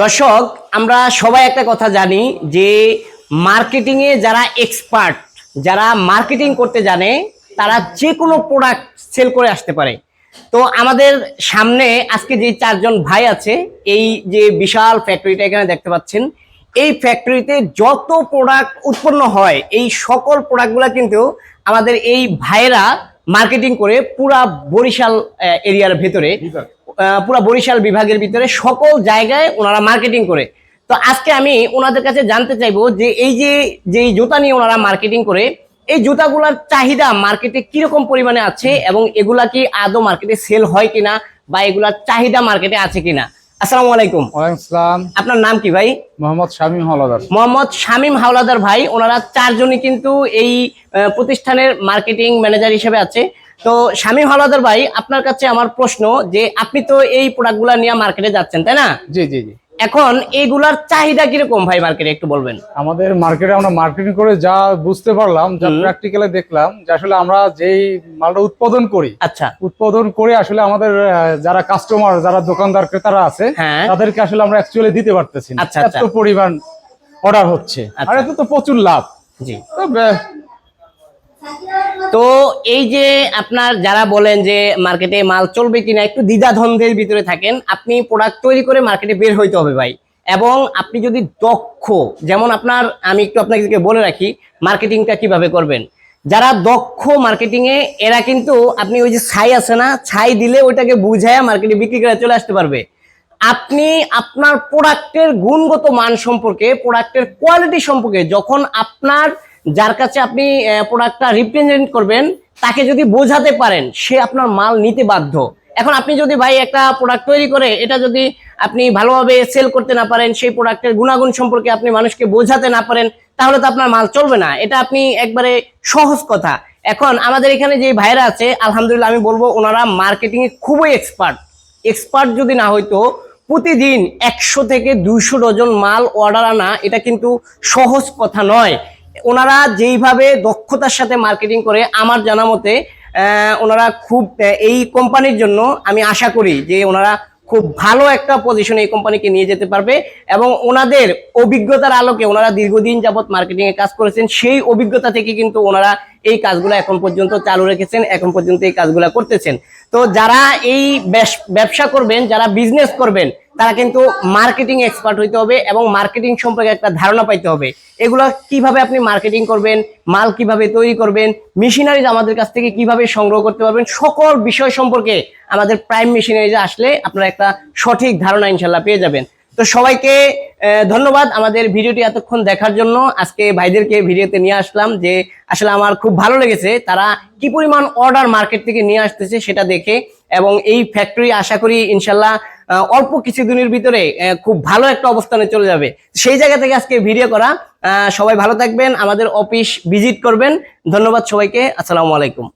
দর্শক, আমরা সবাই একটা কথা জানি যে মার্কেটিংয়ে যারা এক্সপার্ট যারা মার্কেটিং করতে জানে, তারা যে কোনো প্রোডাক্ট সেল করে আসতে পারে। তো আমাদের সামনে আজকে যে চারজন ভাই আছে, এই যে বিশাল ফ্যাক্টরিটা এখানে দেখতে পাচ্ছেন, এই ফ্যাক্টরিতে যত প্রোডাক্ট উৎপন্ন হয়, এই সকল প্রোডাক্টগুলো কিন্তু আমাদের এই ভাইয়েরা মার্কেটিং করে পুরা বরিশাল এরিয়ার ভেতরে। পুরা বরিশাল বিভাগের ভিতরে সকল জায়গায় ওনারা মার্কেটিং করে। তো আজকে আমি ওনাদের কাছে জানতে চাইব যে এই যে যে জুতা নিয়ে ওনারা মার্কেটিং করে এই জুতাগুলোর চাহিদা মার্কেটে কীরকম পরিমাণে আছে এবং এগুলা কি আদৌ মার্কেটে সেল হয় কিনা বা এগুলার চাহিদা মার্কেটে আছে কিনা? আসসালামু আলাইকুম। ওয়ালাইকুম আসসালাম আপনার নাম কি ভাই? মোহাম্মদ শামীম মোহাম্মদ শামীম হাওলাদার ভাই ওনারা চারজনই কিন্তু এই প্রতিষ্ঠানের মার্কেটিং ম্যানেজার হিসেবে আছে। তো শামীম হাওলাদার ভাই আপনার কাছে আমার প্রশ্ন যে আপনি তো এই প্রোডাক্টগুলো নিয়ে মার্কেটে যাচ্ছেন তাই না? জি জি জি। এখন এইগুলার চাহিদা কীরকম ভাই মার্কেটে একটু বলবেন? আমাদের মার্কেটে আমরা মার্কেটিং করে যা বুঝতে পারলাম যা। প্র্যাকটিক্যালি দেখলাম যে আসলে আমরা যেই মালটা উৎপাদন করি আচ্ছা। উৎপাদন করে আসলে আমাদের যারা কাস্টমার যারা দোকানদার ক্রেতারা আছে হ্যাঁ। তাদেরকে আসলে আমরা অ্যাকচুয়ালি দিতে পারতেছি না। আচ্ছা, এত আচ্ছা। পরিমাণ অর্ডার হচ্ছে। আচ্ছা। আর এত তো প্রচুর লাভ। জি। তো এই যে আপনার যারা বলেন যে মার্কেটে মাল চলবে কিনা, একটু দ্বিধা দ্বিধাদ্বন্দ্বের ভিতরে থাকেন, আপনি প্রোডাক্ট তৈরি করে মার্কেটে বের হইতে হবে ভাই। এবং আপনি যদি দক্ষ, যেমন আপনার, আমি একটু আপনাকে বলে রাখি মার্কেটিংটা কীভাবে করবেন? যারা দক্ষ মার্কেটিং এ, এরা কিন্তু আপনি ওই যে ছাই আছে না, ছাই দিলে ওইটাকে বুঝায় মার্কেটে বিক্রি করে চলে আসতে পারবে। আপনি আপনার প্রোডাক্টের গুণগত মান সম্পর্কে প্রোডাক্টের কোয়ালিটি সম্পর্কে, যখন আপনার যার কাছে আপনি প্রোডাক্টটা রিপ্রেজেন্ট করবেন, তাকে যদি বোঝাতে পারেন, সে আপনার মাল নিতে বাধ্য। এখন আপনি যদি ভাই একটা প্রোডাক্ট তৈরি করে, এটা যদি আপনি ভালোভাবে সেল করতে না পারেন, সেই প্রোডাক্টের গুণাগুণ সম্পর্কে আপনি মানুষকে বোঝাতে না পারেন, তাহলে তো আপনার মাল চলবে না। এটা আপনি একবারে সহজ কথা। এখন আমাদের এখানে যে ভাইরা আছে, আলহামদুলিল্লাহ আমি বলব, ওনারা মার্কেটিংয়ে খুবই এক্সপার্ট এক্সপার্ট যদি না হইতো, প্রতিদিন একশো থেকে দুইশো ডজন মাল অর্ডার আনা, এটা কিন্তু সহজ কথা নয়। ওনারা যেইভাবে দক্ষতার সাথে মার্কেটিং করে, আমার জানা মতে ওনারা খুব এই কোম্পানির জন্য আমি আশা করি যে ওনারা খুব ভালো একটা পজিশনে এই কোম্পানিকে নিয়ে যেতে পারবে এবং ওনাদের অভিজ্ঞতার আলোকে ওনারা দীর্ঘদিন যাবত মার্কেটিং এ কাজ করেছেন, সেই অভিজ্ঞতা থেকে কিন্তু ওনারা এই কাজগুলো এখন পর্যন্ত চালু রেখেছেন, এখন পর্যন্ত এই কাজগুলো করতেছেন। তো যারা এই ব্যবসা করবেন, যারা বিজনেস করবেন তারা কিন্তু মার্কেটিং এক্সপার্ট হইতে হবে এবং মার্কেটিং সম্পর্কে একটা ধারণা পাইতে হবে। এগুলো কীভাবে আপনি মার্কেটিং করবেন, মাল কীভাবে তৈরি করবেন মেশিনারিজ আমাদের কাছ থেকে কীভাবে সংগ্রহ করতে পারবেন, সকল বিষয় সম্পর্কে আমাদের প্রাইম মেশিনারিজে আসলে আপনারা একটা সঠিক ধারণা ইনশাল্লাহ পেয়ে যাবেন। তো সবাইকে ধন্যবাদ আমাদের ভিডিওটি এতক্ষণ দেখার জন্য। আজকে ভাইদেরকে ভিডিওতে নিয়ে আসলাম যে আসলে আমার খুব ভালো লেগেছে। তারা কি পরিমাণ অর্ডার মার্কেট থেকে নিয়ে আসতেছে সেটা দেখে এবং এই ফ্যাক্টরি আশা করি ইনশাল্লাহ অল্প কিছুদিনের ভিতরে খুব ভালো একটা অবস্থানে চলে যাবে। সেই জায়গা থেকে আজকে ভিডিও করা। সবাই ভালো থাকবেন, আমাদের অফিস ভিজিট করবেন। ধন্যবাদ সবাইকে। আসসালামু আলাইকুম।